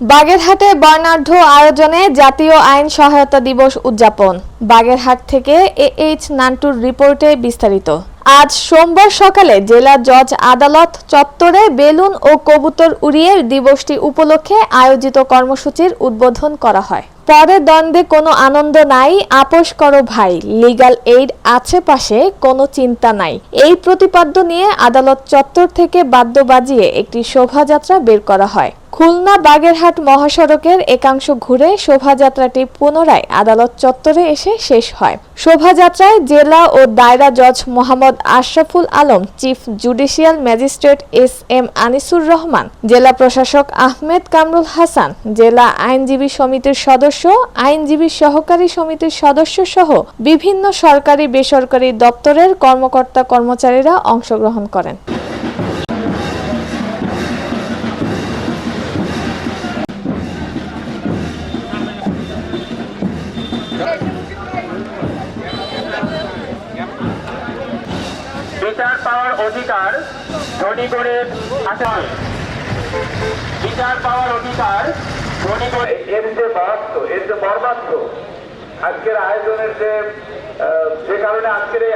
বাগেরহাটে বর্ণাঢ্য আয়োজনে জাতীয় আইন সহায়তা দিবস উদযাপন। বাগেরহাট থেকে এ এইচ নান্টুর রিপোর্টে বিস্তারিত। আজ সোমবার সকালে জেলা জজ আদালত চত্বরে বেলুন ও কবুতর উড়িয়ে দিবসটি উপলক্ষে আয়োজিত কর্মসূচির উদ্বোধন করা হয়। পরে দ্বন্দ্বে কোনো আনন্দ নাই, আপোষ করো ভাই লিগাল এইড আছে পাশে, কোনো চিন্তা নাই। এই প্রতিপাদ্য নিয়ে আদালত চত্বর থেকে বাদ্য বাজিয়ে একটি শোভাযাত্রা বের করা হয়। খুলনা বাগেরহাট মহাসড়কের একাংশ ঘুরে শোভাযাত্রাটি পুনরায় আদালত চত্বরে এসে শেষ হয়। শোভাযাত্রায় জেলা ও দায়রা জজ Mohammad Ashraful Alam, chief judicial magistrate S M Anisur Rahman, জেলা প্রশাসক আহমেদ কামরুল হাসান, জেলা আইনজীবী সমিতির সদস্য আইনজীবী সহকারী সমিতির সদস্য সহ বিভিন্ন সরকারি, বেসরকারি দপ্তরের কর্মকর্তা কর্মচারীরা অংশগ্রহণ করেন। বিচার পাওয়ার অধিকার ধনী করে বিচার পাওয়ার অধিকার এর যে বরাদ্দ এর যে বরবাদ্য আজকের আয়োজনের যে যে কারণে আজকের এই